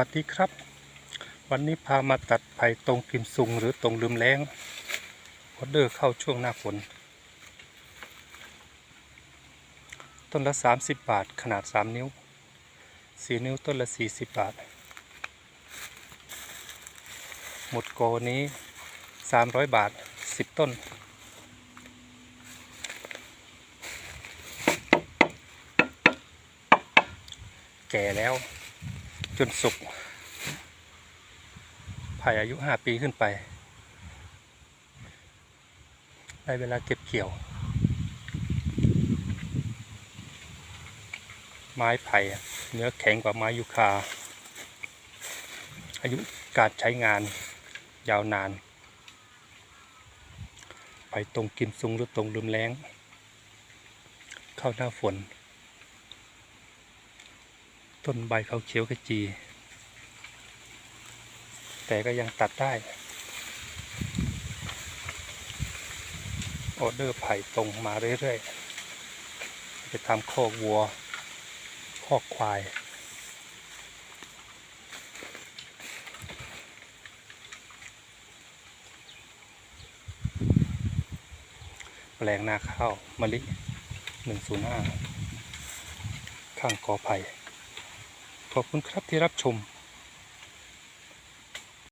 วัสดีครับ วันนี้พามาตัดไผ่ตรงกิมซุงหรือตรงลืมแรงออเดอร์เข้าช่วงหน้าฝน ต้นละ 30 บาทขนาด 3 นิ้ว 4 นิ้วต้นละ 40 บาท หมดโกนี้ 300 บาท 10 ต้นแก่แล้ว จนสุกไผ่อายุ5ปีขึ้นไป ได้เวลาเก็บเกี่ยว ไม้ไผ่เนื้อแข็งกว่าไม้ยูคา อายุการใช้งานยาวนาน ไปตรงกิมซุงหรือตรงลืมแรง เข้าหน้าฝน ต้นใบเขาเขียวขจี แต่ก็ยังตัดได้ ออเดอร์ไผ่ตรงมาเรื่อยๆ จะทำคอกวัวคอกควายแปลงนาข้าวมะลิ 105 ข้างกอไผ่ ขอบคุณครับที่รับชม